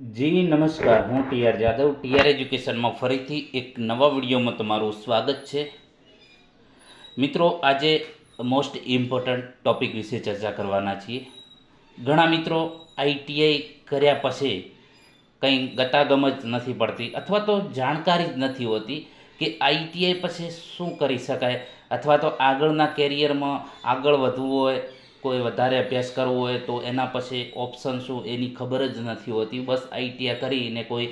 જી, નમસ્કાર. હું TR Jadav. TR એજ્યુકેશનમાં ફરીથી એક નવા વિડીયોમાં તમારું સ્વાગત છે. મિત્રો, આજે મોસ્ટ ઇમ્પોર્ટન્ટ ટોપિક વિશે ચર્ચા કરવાના છીએ. ઘણા મિત્રો આઈટીઆઈ કર્યા પછી કંઈ ગતાગમ જ નથી પડતી અથવા તો જાણકારી જ નથી હોતી કે આઈટીઆઈ પછી શું કરી શકાય અથવા તો આગળના કેરિયરમાં આગળ વધવું હોય કોઈ વધારે અભ્યાસ કરવો હોય તો એના પછી ઓપ્શન શું એની ખબર જ નથી હોતી. બસ આઈટીઆઈ કરીને કોઈ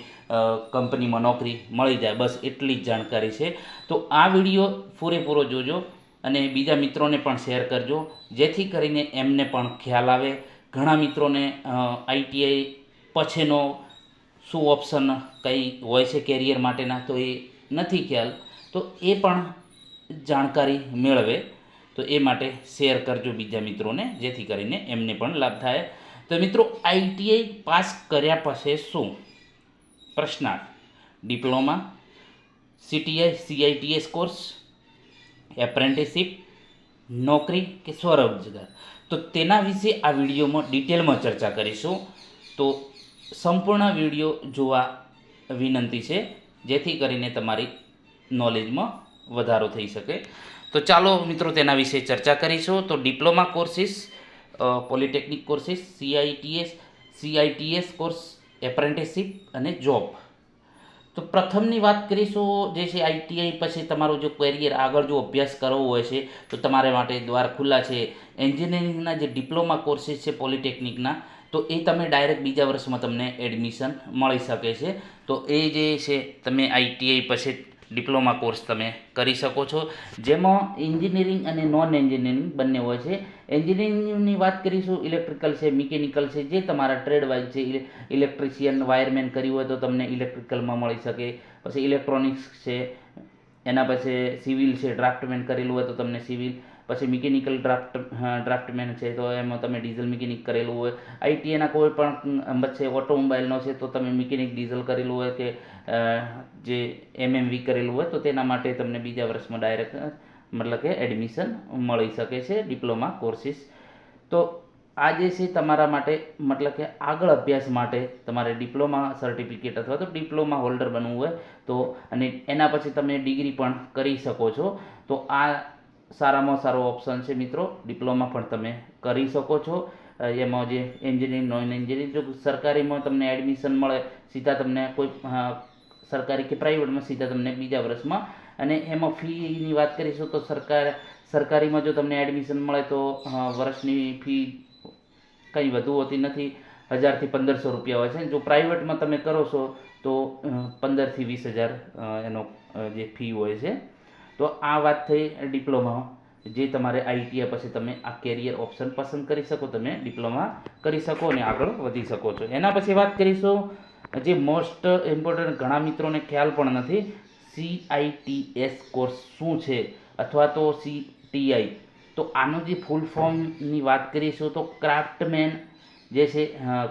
કંપનીમાં નોકરી મળી જાય. બસ એટલી જ જાણકારી છે. તો આ વીડિયો પૂરેપૂરો જોજો અને બીજા મિત્રોને પણ શેર કરજો, જેથી કરીને એમને પણ ખ્યાલ આવે. ઘણા મિત્રોને આઈટીઆઈ પછીનો શું ઓપ્શન કંઈ હોય છે કેરિયર માટેના તો એ નથી ખ્યાલ. તો એ પણ જાણકારી મેળવે. તો એ માટે શેર કરજો બીજા મિત્રોને, જેથી કરીને એમને પણ લાભ થાય. તો મિત્રો આઈટીઆઈ પાસ કર્યા પછી શું? પ્રશ્નાર્થ. Diploma CTI CITS course apprenticeship નોકરી કે સ્વરોજગાર? તો તેના વિશે આ વિડીયોમાં ડિટેલમાં ચર્ચા કરીશું. તો સંપૂર્ણ વીડિયો જોવા વિનંતી છે, જેથી કરીને તમારી નોલેજમાં વધારો થઈ શકે. તો ચાલો મિત્રો તેના વિશે ચર્ચા કરીશું. તો diploma courses polytechnic courses CITS CITS course, apprenticeship અને જોબ. તો પ્રથમની વાત કરીશું જે છે આઈટીઆઈ પછી તમારું જો કેરિયર આગળ જો અભ્યાસ કરવો હોય છે, તો તમારા માટે દ્વાર ખુલ્લા છે. એન્જિનિયરિંગના જે ડિપ્લોમા કોર્સિસ છે પોલિટેકનિકના, તો એ તમે ડાયરેક્ટ બીજા વર્ષમાં તમને એડમિશન મળી શકે છે. તો એ જે છે, તમે આઈટીઆઈ પછી ડિપ્લોમા કોર્સ તમે કરી શકો છો. જેમાં એન્જિનિયરિંગ અને નોન એન્જિનિયરિંગ બંને હોય છે. એન્જિનિયરિંગની વાત કરીશું ઇલેક્ટ્રિકલ છે મિકેનિકલ છે, જે તમારા ટ્રેડ વાઇઝ છે ઇલે- ઇલેક્ટ્રિશિયન વાયરમેન કર્યું હોય તો તમને ઇલેક્ટ્રિકલમાં મળી શકે. પછી ઇલેક્ટ્રોનિક્સ છે, એના પછી સિવિલ છે ડ્રાફ્ટમેન કરેલું હોય તો તમને સિવિલ પછી મિકેનિકલ ડ્રાફ્ટ ડ્રાફ્ટમેન છે, તો એમાં તમે ડીઝલ મિકેનિક કરેલું હોય. આઈટીએના કોઈ પણ છે ઓટોમોબાઈલનો છે, તો તમે મિકેનિક ડીઝલ કરેલું હોય કે જે એમએમવી કરેલું હોય, તો તેના માટે તમને બીજા વર્ષમાં ડાયરેક્ટ, મતલબ કે એડમિશન મળી શકે છે, ડિપ્લોમા કોર્સિસ. તો આ જે છે, તમારા માટે, મતલબ કે આગળ અભ્યાસ માટે તમારે ડિપ્લોમા સર્ટિફિકેટ અથવા તો ડિપ્લોમા હોલ્ડર બનવું હોય, તો અને એના પછી તમે ડિગ્રી પણ કરી શકો છો. તો આ સારામાં સારો ઓપ્શન છે મિત્રો. ડિપ્લોમા પણ તમે કરી શકો છો. એમાં જે એન્જિનિયરિંગ નોન એન્જિનિયરિંગ જો સરકારીમાં તમને એડમિશન મળે, સીધા તમને કોઈ સરકારી કે પ્રાઇવેટમાં સીધા તમને બીજા વર્ષમાં. અને એમાં ફીની વાત કરીશું તો સરકાર, સરકારીમાં જો તમને એડમિશન મળે તો વર્ષની ફી કંઈ વધુ હોતી નથી. હજારથી પંદરસો રૂપિયા હોય છે. જો પ્રાઇવેટમાં તમે કરો છો તો પંદરથી વીસ હજાર એનો જે ફી હોય છે. તો આ વાત થઈ ડિપ્લોમા જે તમારે આઈટીઆઈ પછી તમે આ કેરિયર ઓપ્શન પસંદ કરી શકો, તમે ડિપ્લોમા કરી શકો અને આગળ વધી શકો છો. એના પછી વાત કરીશું જે મોસ્ટ ઇમ્પોર્ટન્ટ ઘણા મિત્રોને ખ્યાલ પણ નથી સીઆઈટીએસ કોર્સ શું છે અથવા તો સીટીઆઈ તો આનું જે ફૂલ ફોર્મની વાત કરીશું તો ક્રાફ્ટમેન જે છે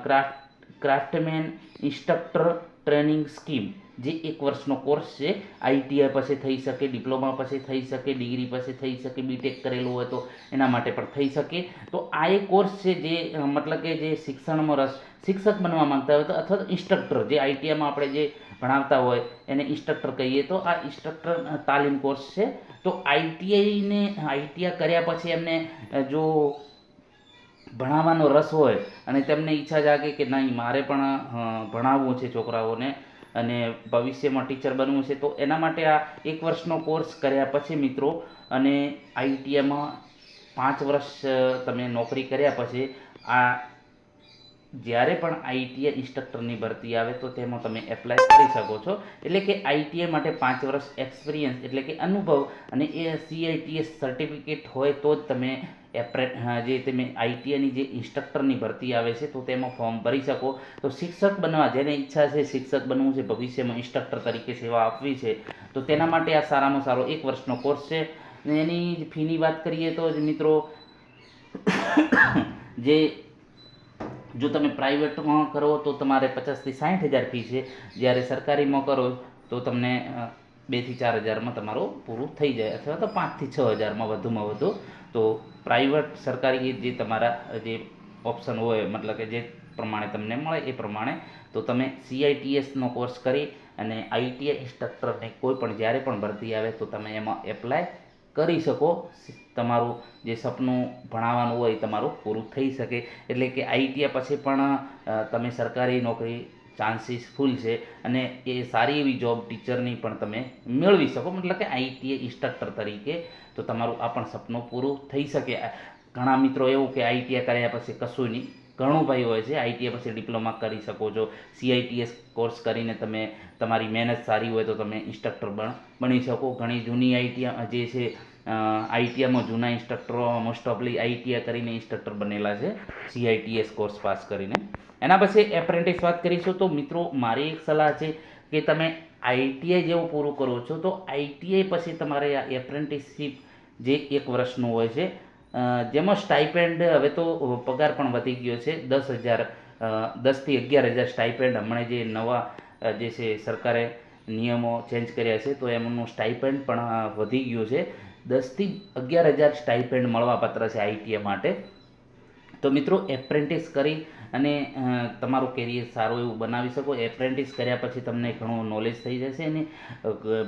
craft craftsman instructor training scheme, જે એક વર્ષનો કોર્સ છે. આઈટીઆઈ પછી થઈ શકે, ડિપ્લોમા પછી થઈ શકે, ડિગ્રી પછી થઈ શકે બીટેક કરેલું હોય તો એના માટે પણ થઈ શકે. તો આ એક કોર્સ છે જે મતલબ કે જે શિક્ષણમાં રસ, શિક્ષક બનવા માંગતા હોય તો અથવા તો ઇન્સ્ટ્રક્ટર, જે આઈટીઆઈમાં આપણે જે ભણાવતા હોય એને ઇન્સ્ટ્રક્ટર કહીએ, તો આ ઇન્સ્ટ્રક્ટર તાલીમ કોર્સ છે. તો આઈટીઆઈને આઈટીઆઈ કર્યા પછી એમને જો ભણાવવાનો રસ હોય અને તેમને ઈચ્છા જાગે કે નહીં, મારે પણ ભણાવવું છે છોકરાઓને અને ભવિષ્યમાં ટીચર બનવું છે, તો એના માટે આ એક વર્ષનો કોર્સ કર્યા પછી મિત્રો અને આઈટીઆઈમાં પાંચ વર્ષ તમે નોકરી કર્યા પછી આ જ્યારે પણ આઈટીઆઈ ઇન્સ્ટ્રક્ટરની ભરતી આવે તો તેમાં તમે એપ્લાય કરી શકો છો. એટલે કે આઈટીઆઈ માટે પાંચ વર્ષ એક્સપિરિયન્સ એટલે કે અનુભવ અને એ સીઆઈટીએસ સર્ટિફિકેટ હોય તો જ તમે એપ્રે હા, જે તમે આઈટીઆઈની જે ઇન્સ્ટ્રક્ટરની ભરતી આવે છે તો તેમાં ફોર્મ ભરી શકો. તો શિક્ષક બનવા જેને ઈચ્છા છે શિક્ષક બનવું છે ભવિષ્યમાં ઇન્સ્ટ્રક્ટર તરીકે સેવા આપવી છે તો તેના માટે આ સારામાં સારો એક વર્ષનો કોર્સ છે. એની ફીની વાત કરીએ તો મિત્રો જે જો તમે પ્રાઇવેટમાં કરો તો તમારે પચાસથી સાઠ હજાર ફી છે. જ્યારે સરકારીમાં કરો તો તમને બેથી ચાર હજારમાં તમારું પૂરું થઈ જાય અથવા તો પાંચથી છ હજારમાં વધુમાં વધુ તો પ્રાઇવેટ સરકારી જે તમારા, જે ઓપ્શન હોય, મતલબ કે જે પ્રમાણે તમને મળે એ પ્રમાણે, તો તમે સીઆઈટીએસનો કોર્સ કરી અને આઈટીઆઈ ઇન્સ્ટ્રક્ટરને કોઈ પણ જ્યારે પણ ભરતી આવે તો તમે એમાં એપ્લાય કરી શકો. તમારું જે સપનું ભણાવવાનું હોય તમારું પૂરું થઈ શકે. એટલે કે આઈટીઆઈ પછી પણ તમે સરકારી નોકરી ચાન્સીસ ફૂલ છે અને એ સારી એવી જોબ ટીચરની પણ તમે મેળવી શકો, મતલબ કે આઈટીઆઈ ઇન્સ્ટ્રક્ટર તરીકે તો તમારું આ પણ સપનું પૂરું થઈ શકે. ઘણા મિત્રો એવું કે આઈટીઆઈ કર્યા પછી કશું નહીં. ઘણું ભાઈ હોય છે આઈટીઆઈ પછી ડિપ્લોમા કરી શકો છો. સીઆઈટીએસ કોર્સ કરીને તમે તમારી મહેનત સારી હોય તો તમે ઇન્સ્ટ્રક્ટર પણ બની શકો. ઘણી જૂની આઈટીઆઈ જે છે આઈટીઆઈમાં જૂના ઇન્સ્ટ્રક્ટરો મોસ્ટ ઓફલી આઈટીઆઈ કરીને ઇન્સ્ટ્રક્ટર બનેલા છે. સીઆઈટીએસ કોર્સ પાસ કરીને. એના પછી એપ્રેન્ટિસ વાત કરીશું તો મિત્રો, મારી એક સલાહ છે કે તમે આઈટીઆઈ જેવું પૂરું કરો છો તો આઈટીઆઈ પછી તમારે આ એપ્રેન્ટિસશીપ જે એક વર્ષનું હોય છે જેમાં સ્ટાઇપેન્ડ હવે તો પગાર પણ વધી ગયો છે. દસ હજાર દસથી અગિયાર હજાર સ્ટાઇપેન્ડ હમણાં જે નવા જે છે સરકારે નિયમો ચેન્જ કર્યા છે તો એમનું સ્ટાઇપેન્ડ પણ વધી ગયું છે. દસથી અગિયાર હજાર સ્ટાઇપેન્ડ મળવાપાત્ર છે આઈટીએ માટે. તો મિત્રો એપ્રેન્ટિસ કરી અને તમારું કેરિયર સારું એવું બનાવી શકો. એપ્રેન્ટિસ કર્યા પછી તમને ઘણું નોલેજ થઈ જશે અને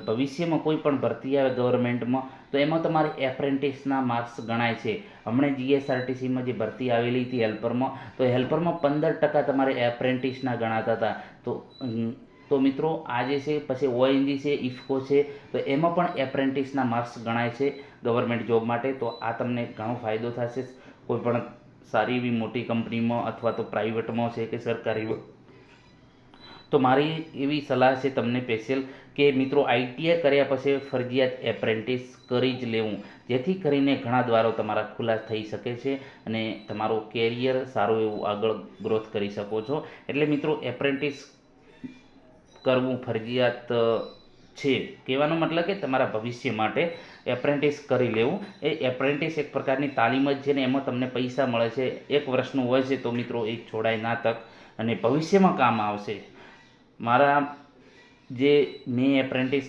ભવિષ્યમાં કોઈ પણ ભરતી આવે ગવર્મેન્ટમાં તો એમાં તમારે એપ્રેન્ટિસના માર્ક્સ ગણાય છે. હમણાં જીએસઆરટીસીમાં જે ભરતી આવેલી હતી હેલ્પરમાં તો હેલ્પરમાં પંદર ટકા તમારે એપ્રેન્ટિસના ગણાતા હતા. તો તો મિત્રો આ જે છે, પછી ઓએનજી છે ઇફકો છે, તો એમાં પણ એપ્રેન્ટિસના માર્ક્સ ગણાય છે ગવર્મેન્ટ જોબ માટે. તો આ તમને ઘણો ફાયદો થશે. કોઈ પણ સારી એવી મોટી કંપનીમાં અથવા તો પ્રાઇવેટમાં છે કે સરકારી તો મારી એવી સલાહ છે તમને સ્પેશિયલ કે મિત્રો, આઈટીઆઈ કર્યા પછી ફરજિયાત એપ્રેન્ટિસ કરી જ લેવું. જેથી કરીને ઘણા દ્વારો તમારા ખુલ્લા થઈ શકે છે અને તમારું કેરિયર સારું એવું આગળ ગ્રોથ કરી શકો છો. એટલે મિત્રો, એપ્રેન્ટિસ કરવું ફરજિયાત છે. કહેવાનો મતલબ કે તમારા ભવિષ્ય માટે એપ્રેન્ટિસ કરી લેવું. એ એપ્રેન્ટિસ એક પ્રકારની તાલીમ જ છે ને એમાં તમને પૈસા મળે છે. એક વર્ષનું હોય છે તો મિત્રો એ છોડાય ના તક અને ભવિષ્યમાં કામ આવશે. મારા જે મેં એપ્રેન્ટિસ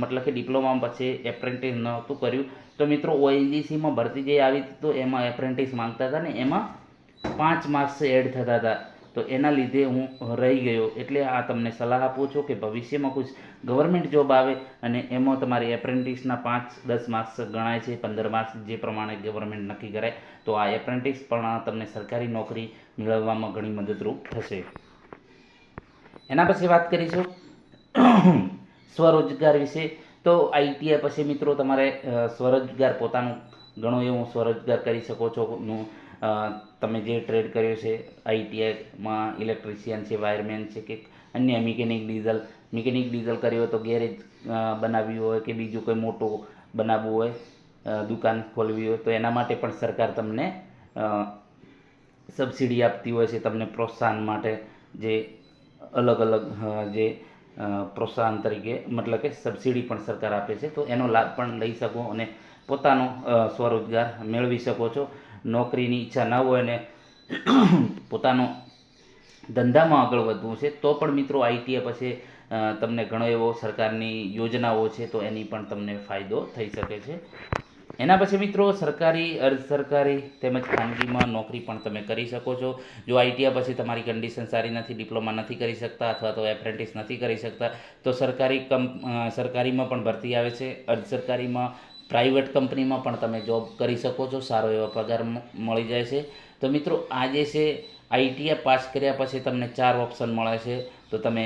મતલબ કે ડિપ્લોમા પછી એપ્રેન્ટિસ નહોતું કર્યું, તો મિત્રો ઓએનજીસીમાં ભરતી જે આવી હતી તો એમાં એપ્રેન્ટિસ માંગતા હતા ને એમાં પાંચ માર્ક્સ એડ થતા હતા. તો એના લીધે હું રહી ગયો. એટલે આ તમને સલાહ આપું છું કે ભવિષ્યમાં કોઈ ગવર્મેન્ટ જોબ આવે અને એમાં તમારી એપ્રેન્ટિસના પાંચ, દસ માર્ક્સ ગણાય છે, પંદર માર્ક્સ જે પ્રમાણે ગવર્મેન્ટ નક્કી કરે, તો આ એપ્રેન્ટિસ પણ તમને સરકારી નોકરી મેળવવામાં ઘણી મદદરૂપ થશે. એના પછી વાત કરીશું સ્વરોજગાર વિશે. તો આઈટીઆઈ પછી મિત્રો તમારે સ્વરોજગાર પોતાનું ઘણું એવું સ્વરોજગાર કરી શકો છો. નું તમે જે ટ્રેડ કર્યો છે આઈટીઆઈમાં ઇલેક્ટ્રિશિયન છે, વાયરમેન છે કે અન્ય મિકેનિક ડીઝલ મિકેનિક ડીઝલ કર્યો તો ગેરેજ બનાવ્યું હોય કે બીજું કોઈ મોટું બનાવવું હોય દુકાન ખોલવી હોય તો એના માટે પણ સરકાર તમને સબસિડી આપતી હોય છે, તમને પ્રોત્સાહન માટે જે અલગ અલગ જે પ્રોત્સાહન તરીકે મતલબ કે સબસિડી પણ સરકાર આપે છે. તો એનો લાભ પણ લઈ શકો અને પોતાનો સ્વરોજગાર મેળવી શકો છો. નોકરીની ઈચ્છા ન હોય અને પોતાનો ધંધામાં આગળ વધવું છે, તો પણ મિત્રો આઈટીઆઈ પછી તમને ઘણો એવો સરકારની યોજનાઓ છે, તો એની પણ તમને ફાયદો થઈ શકે છે. એના પછી મિત્રો સરકારી, અર્ધ સરકારી તેમજ ખાનગીમાં નોકરી પણ તમે કરી શકો છો. જો આઈટીઆઈ પછી તમારી કન્ડિશન સારી નથી ડિપ્લોમા નથી કરી શકતા અથવા તો એપ્રેન્ટિસ નથી કરી શકતા, તો સરકારી કંપ સરકારીમાં પણ ભરતી આવે છે. અર્ધ સરકારીમાં પ્રાઇવેટ કંપનીમાં પણ તમે જોબ કરી શકો છો, સારો એવો પગાર મળી જાય છે. તો મિત્રો, આ જે છે આઈટીઆઈ પાસ કર્યા પછી તમને ચાર ઓપ્શન મળે છે. તો તમે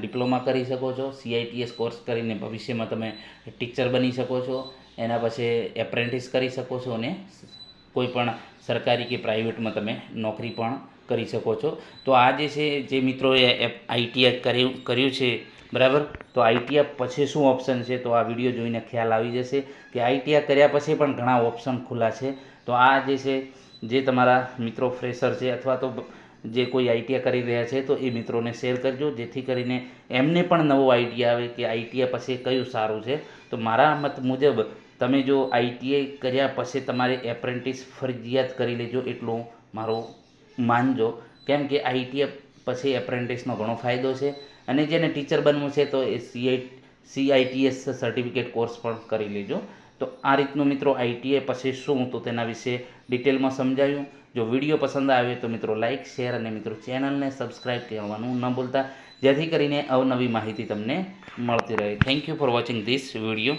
ડિપ્લોમા કરી શકો છો સીઆઈટીએસ કોર્સ કરીને ભવિષ્યમાં તમે ટીચર બની શકો છો. એના પછી એપ્રેન્ટિસ કરી શકો છો અને કોઈ પણ સરકારી કે પ્રાઇવેટમાં તમે નોકરી પણ કરી શકો છો. તો આ જે છે, જે મિત્રોએ આઈટીઆઈ કર્યું કર્યું છે, બરાબર? તો આઈટીઆઈ પછી શું ઓપ્શન છે? તો આ વીડિયો જોઈને ખ્યાલ આવી જશે કે આઈટીઆઈ કર્યા પછી પણ ઘણા ઓપ્શન ખુલ્લા છે. તો આ જે છે, જે તમારા મિત્રો ફ્રેશર છે અથવા તો જે કોઈ આઈટીઆઈ કરી રહ્યા છે, તો એ મિત્રોને શેર કરજો. જેથી કરીને એમને પણ નવો આઈડિયા આવે કે આઈટીઆઈ પછી કયું સારું છે. તો મારા મત મુજબ તમે જો આઈટીઆઈ કર્યા પછી તમારે એપ્રેન્ટિસ ફરજિયાત કરી લેજો. એટલું મારું માનજો. કેમ કે આઈટીએ પછી એપ્રેન્ટિસનો ઘણો ફાયદો છે અને જેને ટીચર બનવું છે તો એ સીઆઈ સીઆઈટીએસ સર્ટિફિકેટ કોર્સ પણ કરી લેજો. તો આ રીતનું મિત્રો આઈટીએ પછી શું તો તેના વિશે ડિટેલમાં સમજાવ્યું જો વીડિયો પસંદ આવે તો મિત્રો લાઇક શેર અને મિત્રો ચેનલને સબસ્ક્રાઈબ કરવાનું ન ભૂલતા. જેથી કરીને અવનવી માહિતી તમને મળતી રહે. Thank you for watching this video